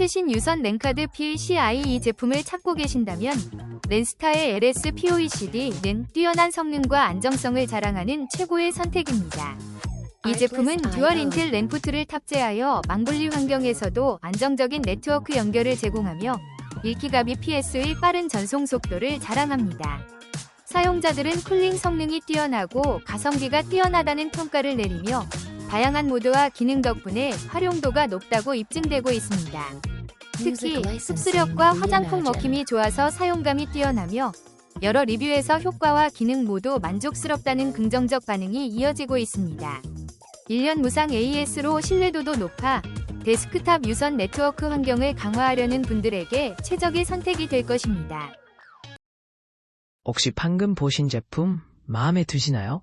최신 유선 랜카드 PCI 이 제품을 찾고 계신다면 랜스타의 LS POECD는 뛰어난 성능과 안정성을 자랑하는 최고의 선택입니다. 이 제품은 듀얼 인텔 랜포트를 탑재하여 망분리 환경에서도 안정적인 네트워크 연결을 제공하며 1GBps의 빠른 전송 속도를 자랑합니다. 사용자들은 쿨링 성능이 뛰어나고 가성비가 뛰어나다는 평가를 내리며 다양한 모드와 기능 덕분에 활용도가 높다고 입증되고 있습니다. 특히 흡수력과 화장품 먹힘이 좋아서 사용감이 뛰어나며 여러 리뷰에서 효과와 기능 모두 만족스럽다는 긍정적 반응이 이어지고 있습니다. 1년 무상 AS로 신뢰도도 높아 데스크탑 유선 네트워크 환경을 강화하려는 분들에게 최적의 선택이 될 것입니다. 혹시 방금 보신 제품 마음에 드시나요?